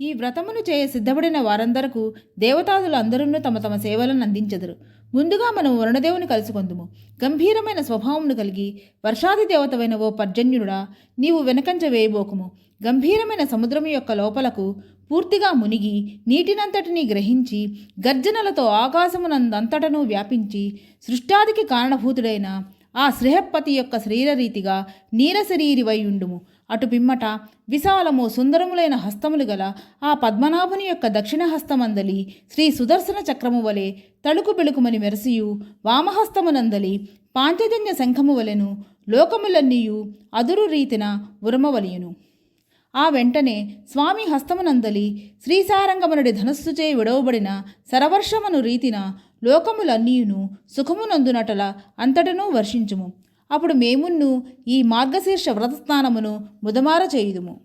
ఈ వ్రతమును చేయ సిద్ధపడిన వారందరకు దేవతాదులు అందరూ తమ తమ సేవలను అందించెదరు. ముందుగా మనం వరుణదేవుని కలుసుకొందుము. గంభీరమైన స్వభావమును కలిగి వర్షాది దేవతవైన ఓ పర్జన్యుడా నీవు వెనకంచ వేయబోకుము. గంభీరమైన సముద్రము యొక్క లోపలకు పూర్తిగా మునిగి నీటినంతటినీ గ్రహించి గర్జనలతో ఆకాశమునందంతటను వ్యాపించి సృష్టాదికి కారణభూతుడైన ఆ శ్రేహపతి యొక్క శరీరరీతిగా నీలశరీరివై ఉండుము. అటు పిమ్మట విశాలము సుందరములైన హస్తములు గల ఆ పద్మనాభుని యొక్క దక్షిణ హస్తమందలి శ్రీ సుదర్శన చక్రము వలె తళుకు బెళుకుమని మెరసియు వామహస్తమునందలి పాంచజన్య శంఖము వలెను లోకములన్నీయు అదురు రీతిన ఉరమవలియును. ఆ వెంటనే స్వామి హస్తమునందలి శ్రీసారంగమునుడి ధనస్సుచే విడవబడిన సరవర్షమును రీతిన లోకములన్నీయును సుఖమునందునటల అంతటనూ వర్షించుము. అప్పుడు మేమున్ను ఈ మార్గశీర్ష వ్రతస్నానమును ముదమార చేయుదుము.